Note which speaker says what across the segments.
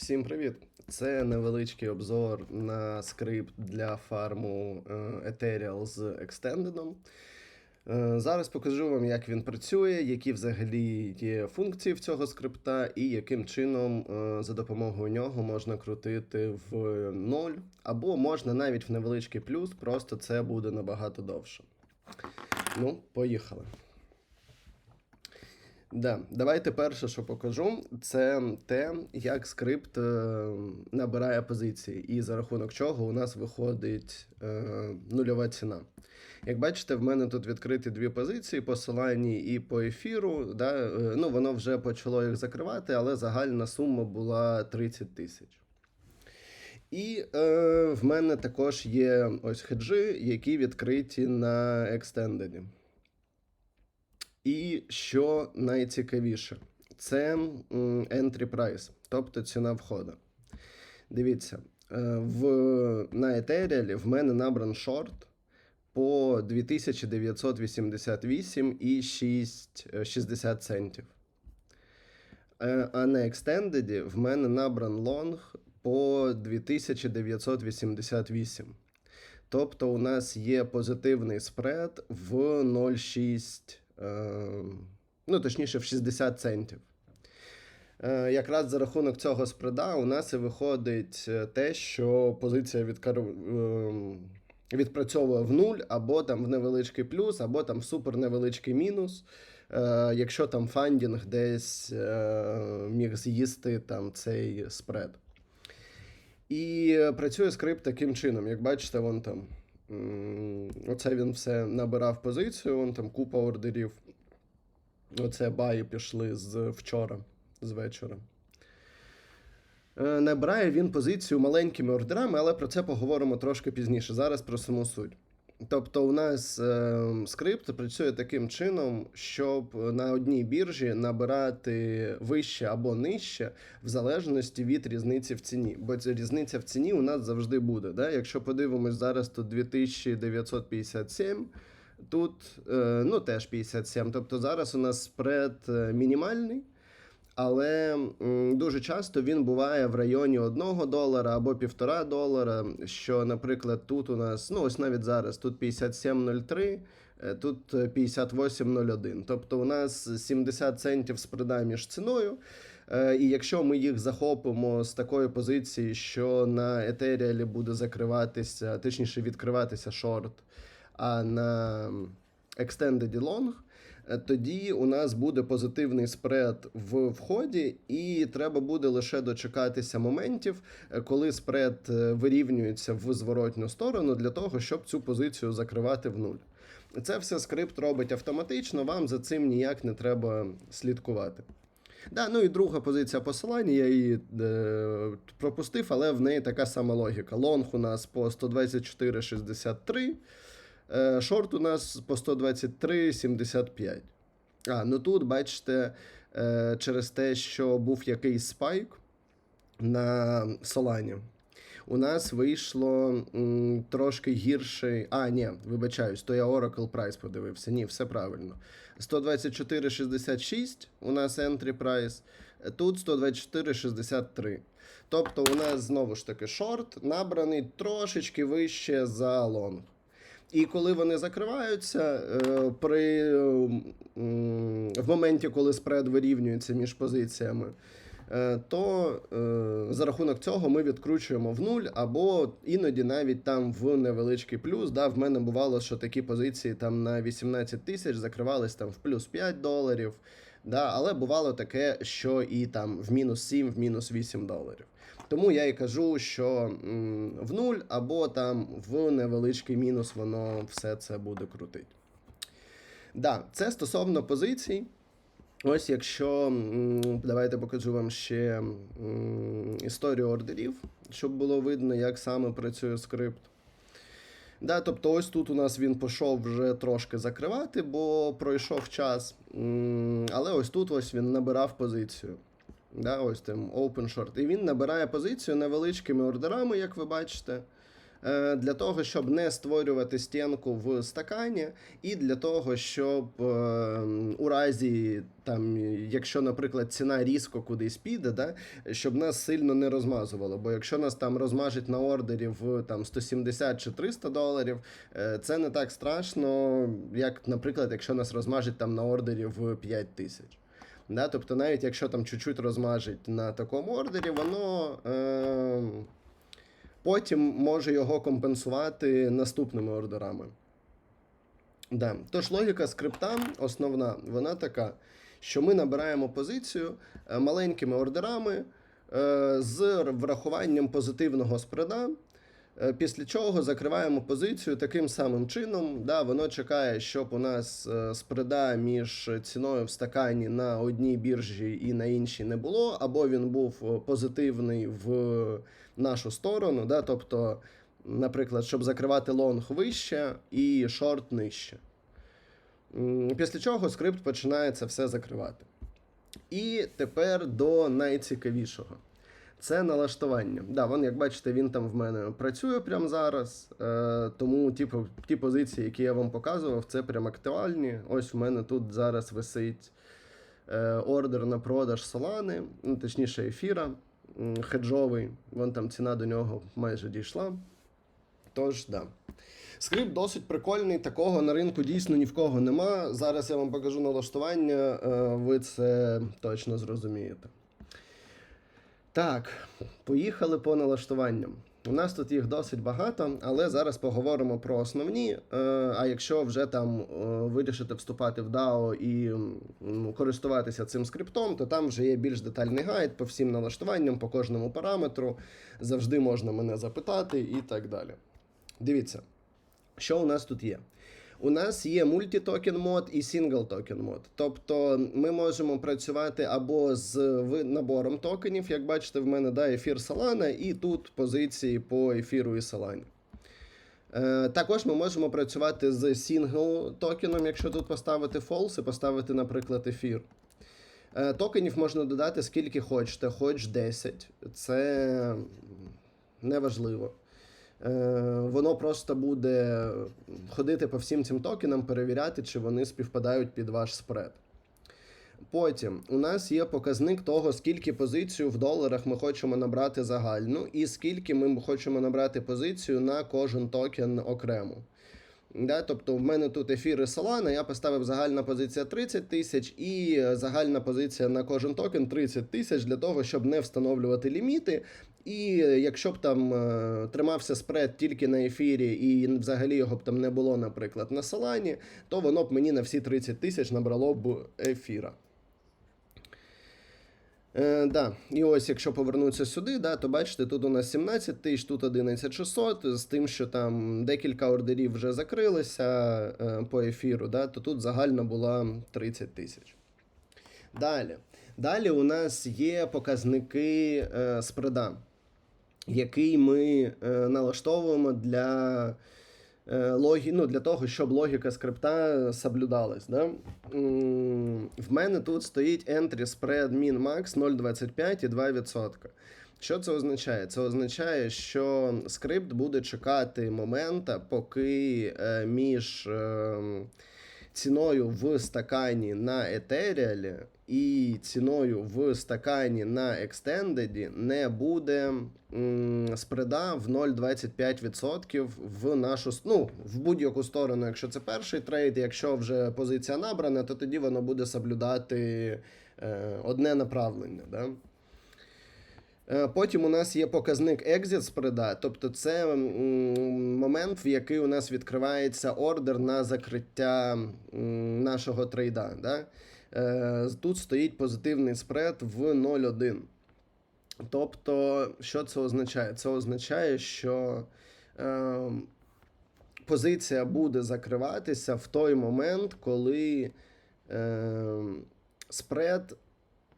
Speaker 1: Всім привіт! Це невеличкий обзор на скрипт для фарму е, Ethereal з Extended. Е, Зараз покажу вам, як він працює, які взагалі є функції в цього скрипта, і яким чином е, за допомогою нього можна крутити в ноль, або можна навіть в невеличкий плюс, просто це буде набагато довше. Ну, поїхали. Да, давайте перше, що покажу, це те, як скрипт е, набирає позиції, і за рахунок чого у нас виходить е, нульова ціна. Як бачите, в мене тут відкриті дві позиції: по Solana і по ефіру. Да, е, ну, воно вже почало їх закривати, але загальна сума була 30 тисяч. І е, в мене також є ось хеджі, які відкриті на екстендені. І що найцікавіше, це entry price, тобто ціна входу. Дивіться, е, в, на Ethereum в мене набран шорт по 2988 і 6, е, 60 центів. Е, А на Extended в мене набран лонг по 2988. Тобто у нас є позитивний спред в 0,6, е, ну точніше в 60 центів. Е, Якраз за рахунок цього спреда у нас і виходить е, те, що позиція відкар... ем, відпрацьовує в нуль, або там в невеличкий плюс, або там в супер невеличкий мінус. Е, Якщо там фандінг десь е, міг з'їсти там цей спред. І е, працює скрипт таким чином. Як бачите, вон там. Оце він все набирав позицію, вон там купа ордерів. Оце баї пішли з вчора, з вечора. Е, Набирає він позицію маленькими ордерами, але про це поговоримо трошки пізніше. Зараз про саму суть. Тобто, у нас е, скрипт працює таким чином, щоб на одній біржі набирати вище або нижче, в залежності від різниці в ціні. Бо ця різниця в ціні у нас завжди буде. Да? Якщо подивимось, зараз тут 2957, тут е, ну, теж 57. Тобто зараз у нас спред е, мінімальний. Але дуже часто він буває в районі 1 долара або 1,5 долара. Що, наприклад, тут у нас, ну ось навіть зараз, тут 57,03, е, тут е, 58,01. Тобто у нас 70 центів спреда між ціною. Е, І якщо ми їх захопимо з такої позиції, що на Ethereum буде закриватися, точніше відкриватися шорт, а на Extended Long, тоді у нас буде позитивний спред в вході, і треба буде лише дочекатися моментів, е, коли спред е, вирівнюється в зворотню сторону для того, щоб цю позицію закривати в нуль. Це все скрипт робить автоматично, вам за цим ніяк не треба слідкувати. Да, ну і друга позиція посилання, я її е, пропустив, але в неї така сама логіка. Лонг у нас по 124,63, е, шорт у нас по 123,75. А, ну тут, бачите, е, через те, що був якийсь спайк на Солані, у нас вийшло трошки гірший. А, ні, вибачаюсь, то я Oracle Price подивився. Ні, все правильно. 124,66 у нас entry price, е, тут 124,63. Тобто у нас знову ж таки шорт набраний трошечки вище за лонг. І коли вони закриваються, е, при, в моменті, коли спред вирівнюється між позиціями, е, то е, за рахунок цього ми відкручуємо в нуль, або іноді навіть там в невеличкий плюс. Да, в мене бувало, що такі позиції там на 18 тисяч закривались там в плюс 5 доларів. Да, але бувало таке, що і там в мінус 7, в мінус 8 доларів. Тому я і кажу, що в нуль або там в невеличкий мінус воно все це буде крутить. Да, це стосовно позицій. Ось якщо давайте покажу вам ще історію ордерів, щоб було видно, як саме працює скрипт. Да, тобто ось тут у нас він пішов вже трошки закривати, бо пройшов час. Але ось тут ось він набирав позицію. Да, ось там open short. І він набирає позицію невеличкими ордерами, як ви бачите. е, для того, щоб не створювати стінку в стакані, і для того, щоб е, у разі, там, якщо, наприклад, ціна різко кудись піде, да, щоб нас сильно не розмазувало. Бо якщо нас там розмажуть на ордері в там, 170 чи 300 доларів, е, це не так страшно, як, наприклад, якщо нас розмажуть там на ордері в 5 тисяч. Да? Тобто, навіть якщо там чуть-чуть розмажить на такому ордері, воно е, потім може його компенсувати наступними ордерами. Да. Тож логіка скрипта основна, вона така, що ми набираємо позицію е, маленькими ордерами е, з врахуванням позитивного спреда. Е, Після чого закриваємо позицію таким самим чином. Да, воно чекає, щоб у нас е, спреда між ціною в стакані на одній біржі і на іншій не було, або він був е, позитивний в нашу сторону. Да, тобто, наприклад, щоб закривати лонг вище і шорт нижче. Після чого скрипт починає це все закривати. І тепер до найцікавішого. Це налаштування. Да, вон, як бачите, він там в мене працює прямо зараз. Е, тому типу, ті позиції, які я вам показував, це прям актуальні. Ось в мене тут зараз висить е, ордер на продаж Солани, ну, точніше, ефіра хеджовий. Вон там ціна до нього майже дійшла. Тож, да. Скрипт досить прикольний, такого на ринку дійсно ні в кого нема. Зараз я вам покажу налаштування, е, ви це точно зрозумієте. Так, поїхали по налаштуванням. У нас тут їх досить багато, але зараз поговоримо про основні. Е, А якщо вже там е, вирішите вступати в DAO і користуватися цим скриптом, то там вже є більш детальний гайд по всім налаштуванням, по кожному параметру. Завжди можна мене запитати і так далі. Дивіться, що у нас тут є. У нас є мультитокен мод і сингл токен мод. Тобто ми можемо працювати або з набором токенів, як бачите, в мене да, ефір Solana, і тут позиції по ефіру і Solana. Е, також ми можемо працювати з сингл токеном, якщо тут поставити false і поставити, наприклад, ефір. Е, токенів можна додати скільки хочете, хоч 10. Це неважливо. Е, воно просто буде ходити по всім цим токенам, перевіряти, чи вони співпадають під ваш спред. Потім у нас є показник того, скільки позицію в доларах ми хочемо набрати загальну, і скільки ми хочемо набрати позицію на кожен токен окремо. Да, тобто в мене тут ефіри Solana, я поставив загальна позиція 30 тисяч і загальна позиція на кожен токен 30 тисяч для того, щоб не встановлювати ліміти. І якщо б там е, тримався спред тільки на ефірі, і взагалі його б там не було, наприклад, на Solana, то воно б мені на всі 30 тисяч набрало б ефіра. Е, да. І ось, якщо повернутися сюди, да, то бачите, тут у нас 17 тисяч, тут 11600, з тим, що там декілька ордерів вже закрилися е, по ефіру, да, то тут загально була 30 тисяч. Далі. Далі у нас є показники е, спреда, який ми е, налаштовуємо для, логі, ну, для того, щоб логіка скрипта соблюдалась. Да? В мене тут стоїть entry spread min max 0,25 і 2%. Що це означає? Це означає, що скрипт буде чекати момента, поки е, між е, ціною в стакані на Етеріалі і ціною в стакані на екстендеді не буде м, спреда в 0,25% в нашу ну, в будь-яку сторону, якщо це перший трейд, якщо вже позиція набрана, то тоді воно буде соблюдати е, одне направлення. Да? Е, Потім у нас є показник exit спреда, тобто це момент, в який у нас відкривається ордер на закриття нашого трейда. Да? Е, Тут стоїть позитивний спред в 0,1. Тобто, що це означає? Це означає, що е, позиція буде закриватися в той момент, коли е, спред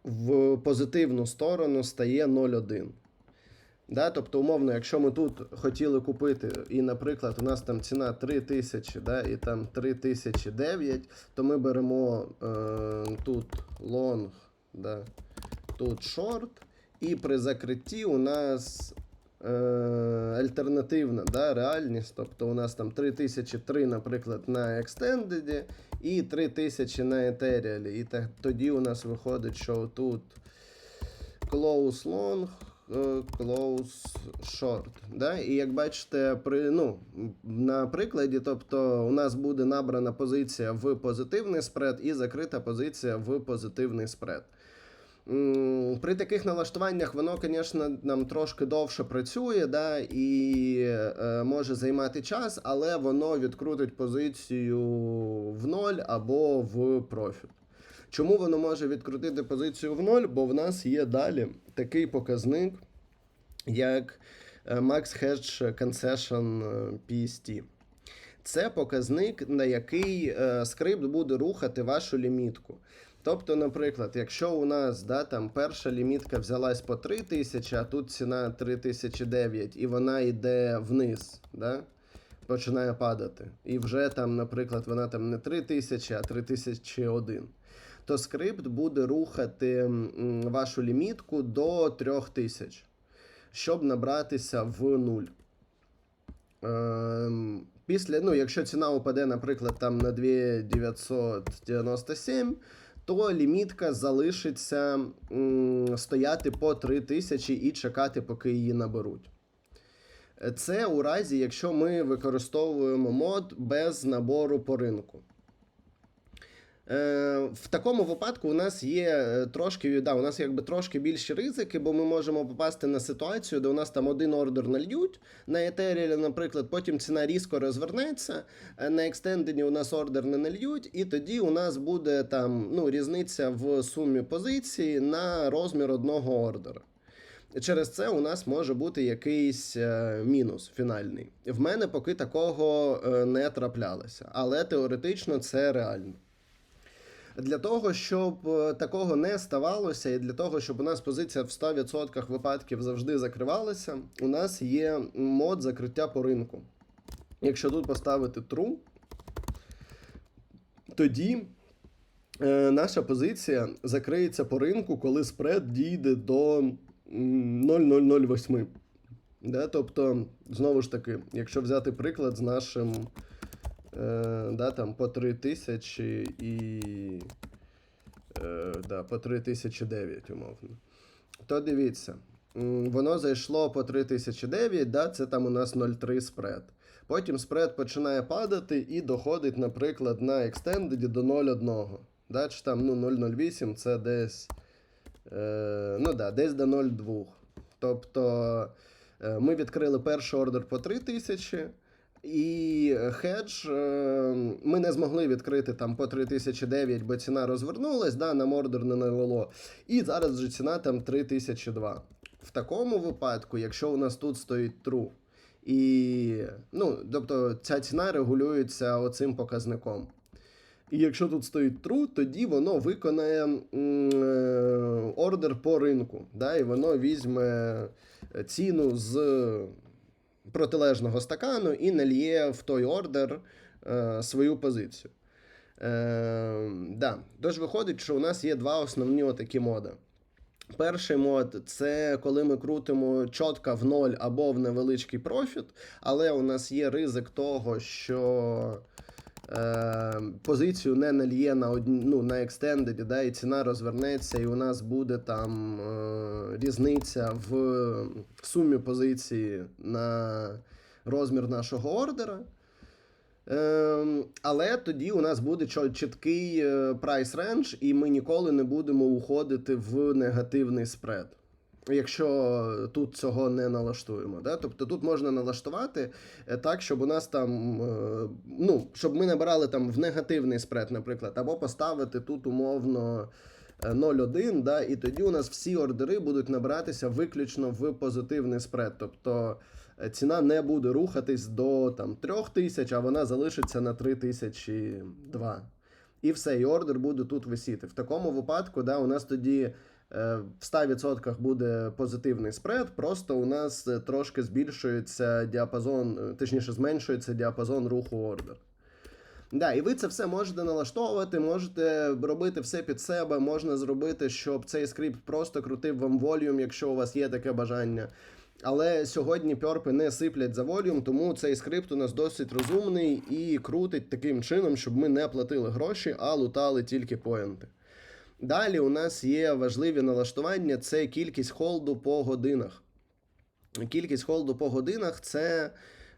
Speaker 1: в позитивну сторону стає 0,1. Да? Тобто, умовно, якщо ми тут хотіли купити, і, наприклад, у нас там ціна 3000, да, і там 3009, то ми беремо е, тут лонг, да, тут шорт, і при закритті у нас е, альтернативна да, реальність. Тобто у нас там 3003, наприклад, на Extended і 3000 на Ethereal. І так, тоді у нас виходить, що тут close long, close short. Да? І як бачите, при, ну, на прикладі, тобто у нас буде набрана позиція в позитивний спред і закрита позиція в позитивний спред. При таких налаштуваннях воно, звісно, нам трошки довше працює, да, і е, може займати час, але воно відкрутить позицію в ноль або в профіт. Чому воно може відкрутити позицію в ноль? Бо в нас є далі такий показник, як е, Max Hedge Concession е, PST. Це показник, на який е, скрипт буде рухати вашу лімітку. Тобто, наприклад, якщо у нас да, там перша лімітка взялась по 3000, а тут ціна 3009, і вона йде вниз, да, починає падати. І вже там, наприклад, вона там не 3000, а 3001, то скрипт буде рухати вашу лімітку до 3000, щоб набратися в нуль. Ем, Після, ну, якщо ціна упаде, наприклад, там на 2997, то лімітка залишиться стояти по 3000 і чекати, поки її наберуть. Це у разі, якщо ми використовуємо мод без набору по ринку. Е, в такому випадку у нас є е, трошки, да, у нас якби трошки більші ризики, бо ми можемо попасти на ситуацію, де у нас там один ордер нальють на Ethereum, наприклад, потім ціна різко розвернеться, е, на екстендені у нас ордер не нальють, і тоді у нас буде там ну, різниця в сумі позиції на розмір одного ордера. Через це у нас може бути якийсь мінус фінальний. В мене поки такого не траплялося, але теоретично це реально. Для того, щоб е, такого не ставалося, і для того, щоб у нас позиція в 100% випадків завжди закривалася, у нас є мод закриття по ринку. Якщо тут поставити true, тоді е, наша позиція закриється по ринку, коли спред дійде до 0,008. Да? Тобто, знову ж таки, якщо взяти приклад з нашим е, да, там, по 3000 і е, да, по 3009, умовно, то дивіться, воно зайшло по 3009, да, це там у нас 0,3 спред. Потім спред починає падати і доходить, наприклад, на екстендеді до 0,1. Да, чи там ну, 0,08 це десь, е, ну, да, десь до 0,2. Тобто е, ми відкрили перший ордер по 3000, і хедж е, ми не змогли відкрити там по 3009, бо ціна розвернулась, да, нам ордер не навело. І зараз вже ціна там 3002. В такому випадку, якщо у нас тут стоїть true, і, ну, тобто ця ціна регулюється оцим показником. І якщо тут стоїть true, тоді воно виконає е, ордер по ринку. Да, і воно візьме ціну з протилежного стакану і нальє в той ордер е, свою позицію. Е, да. Тож виходить, що у нас є два основні отакі моди. Перший мод це коли ми крутимо чітко в ноль або в невеличкий профіт, але у нас є ризик того, що позицію не нальє на одні, ну, на екстендеді, да, і ціна розвернеться, і у нас буде там е, різниця в сумі позиції на розмір нашого ордера. Ем, але тоді у нас буде чіткий прайс рендж, і ми ніколи не будемо уходити в негативний спред. Якщо тут цього не налаштуємо. Да? Тобто тут можна налаштувати е, так, щоб у нас там, е, ну, щоб ми набирали там в негативний спред, наприклад, або поставити тут умовно е, 0,1, да, і тоді у нас всі ордери будуть набиратися виключно в позитивний спред. Тобто е, ціна не буде рухатись до там, 3000, а вона залишиться на 3002. І все, і ордер буде тут висіти. В такому випадку, да, у нас тоді е, в 100% буде позитивний спред, просто у нас е, трошки збільшується діапазон, е, точніше, зменшується діапазон руху ордер. Да, і ви це все можете налаштовувати, можете робити все під себе, можна зробити, щоб цей скрипт просто крутив вам волюм, якщо у вас є таке бажання. Але сьогодні пьорпи не сиплять за волюм, тому цей скрипт у нас досить розумний і крутить таким чином, щоб ми не платили гроші, а лутали тільки поінти. Далі у нас є важливі налаштування: це кількість холду по годинах. Кількість холду по годинах це.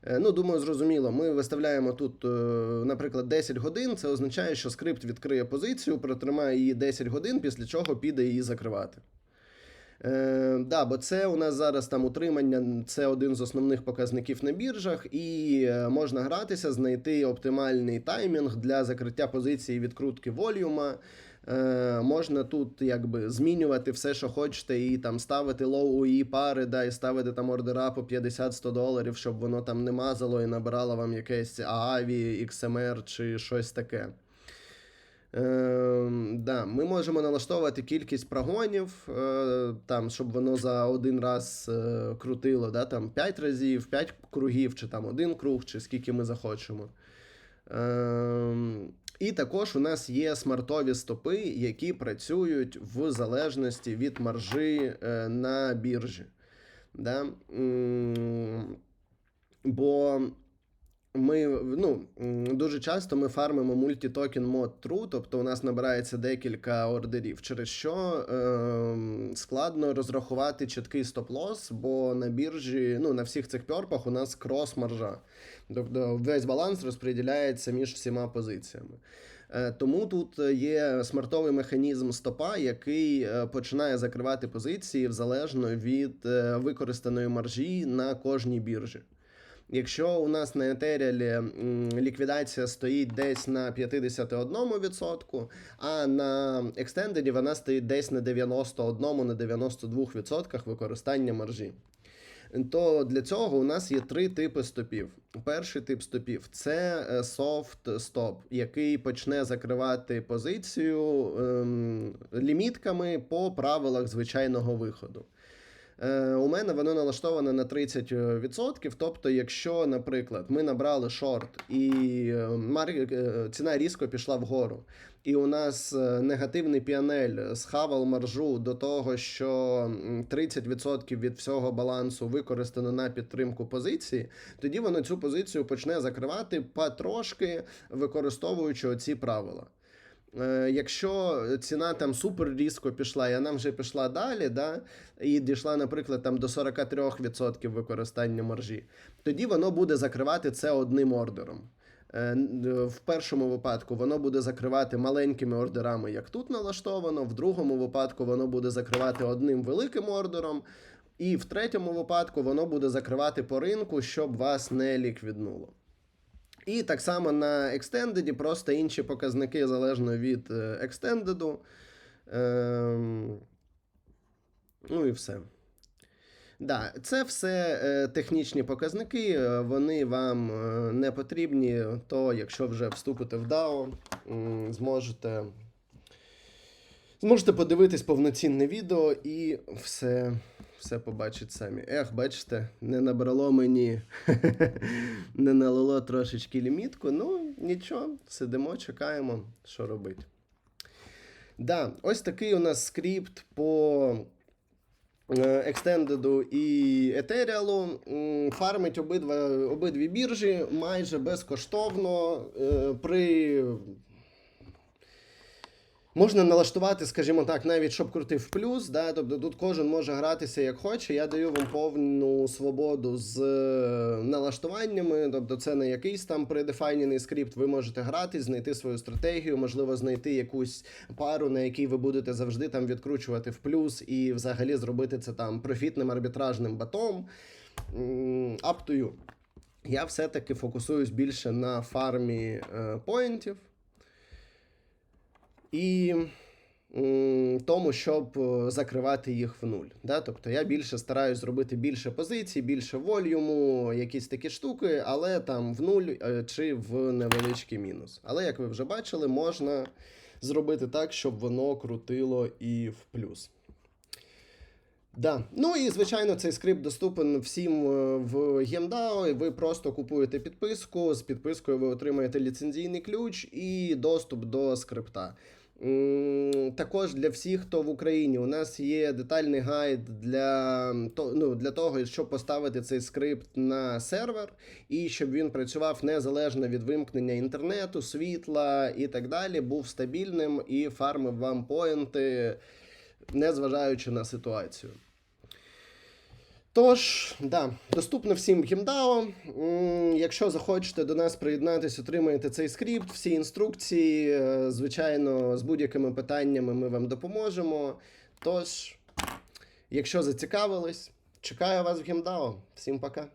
Speaker 1: е, Ну, думаю, зрозуміло. Ми виставляємо тут, е, наприклад, 10 годин. Це означає, що скрипт відкриє позицію, протримає її 10 годин, після чого піде її закривати. Е, да, бо це у нас зараз там утримання, це один з основних показників на біржах, і е, можна гратися, знайти оптимальний таймінг для закриття позиції відкрутки волюма. Е, можна тут якби змінювати все, що хочете, і там ставити лоу і пари, да, і ставити там ордера по 50-100 доларів, щоб воно там не мазало і набирало вам якесь AAVI, XMR чи щось таке. Е, да, ми можемо налаштовувати кількість прогонів, е, там, щоб воно за один раз е, крутило, да, там 5 разів, 5 кругів, чи там один круг, чи скільки ми захочемо. Е, і також у нас є смартові стопи, які працюють в залежності від маржі е, на біржі. Да? Бо ми ну, дуже часто ми фармимо мультитокен мод true, тобто у нас набирається декілька ордерів, через що е, складно розрахувати чіткий стоп-лосс, бо на біржі, ну на всіх цих пьорпах у нас крос-маржа. Тобто весь баланс розподіляється між всіма позиціями. Е, Тому тут є смартовий механізм стопа, який е, починає закривати позиції залежно від е, використаної маржі на кожній біржі. Якщо у нас на етеріалі ліквідація стоїть десь на 51%, а на екстендеді вона стоїть десь на 91 на 92% використання маржі. То для цього у нас є три типи стопів. Перший тип стопів це е, soft стоп, який почне закривати позицію ем, лімітками по правилах звичайного виходу. Е, у мене воно налаштоване на 30%. Тобто, якщо, наприклад, ми набрали шорт і е, е, ціна різко пішла вгору, і у нас е, негативний піанель схавав маржу до того, що м, 30% від всього балансу використано на підтримку позиції, тоді воно цю позицію почне закривати потрошки, використовуючи оці правила. Е, Якщо ціна там супер різко пішла, і вона вже пішла далі, да, і дійшла, наприклад, там до 43% використання маржі, тоді воно буде закривати це одним ордером. Е, В першому випадку воно буде закривати маленькими ордерами, як тут налаштовано. В другому випадку воно буде закривати одним великим ордером. І в третьому випадку воно буде закривати по ринку, щоб вас не ліквіднуло. І так само на екстендеді, просто інші показники залежно від е, екстендеду. Ем, ну і все. Да, це все е, технічні показники, е, вони вам е, не потрібні, то якщо вже вступите в DAO, м, зможете, зможете подивитись повноцінне відео і все, все побачить самі. Ех, бачите, не набрало мені, не налило трошечки лімітку. Ну, нічого, сидимо, чекаємо, що робити. Да, ось такий у нас скрипт по е, екстендеду і етеріалу. Фармить обидва, обидві біржі майже безкоштовно. е, При Можна налаштувати, скажімо так, навіть щоб крутив плюс. Да? Тобто тут кожен може гратися як хоче. Я даю вам повну свободу з е, налаштуваннями. Тобто, це не якийсь там предефайнений скрипт. Ви можете грати, знайти свою стратегію, можливо, знайти якусь пару, на якій ви будете завжди там відкручувати в плюс, і взагалі зробити це там профітним арбітражним батом. Up to you. Я все-таки фокусуюсь більше на фармі е, і тому, щоб е, закривати їх в нуль. Да? Тобто я більше стараюсь зробити більше позицій, більше волюму, якісь такі штуки, але там в нуль е, чи в невеличкий мінус. Але як ви вже бачили, можна зробити так, щоб воно крутило і в плюс. Да. Ну і звичайно, цей скрипт доступен всім е, в GameDAO. Ви просто купуєте підписку. З підпискою ви отримаєте ліцензійний ключ і доступ до скрипта. Також для всіх, хто в Україні, у нас є детальний гайд для, ну, для того, щоб поставити цей скрипт на сервер і щоб він працював незалежно від вимкнення інтернету, світла і так далі, був стабільним і фармив вам поінти, незважаючи на ситуацію. Тож, да, доступно всім Гімдао. Якщо захочете до нас приєднатись, отримаєте цей скрипт, всі інструкції. Е, Звичайно, з будь-якими питаннями ми вам допоможемо. Тож, якщо зацікавились, чекаю вас в Гімдао. Всім пока.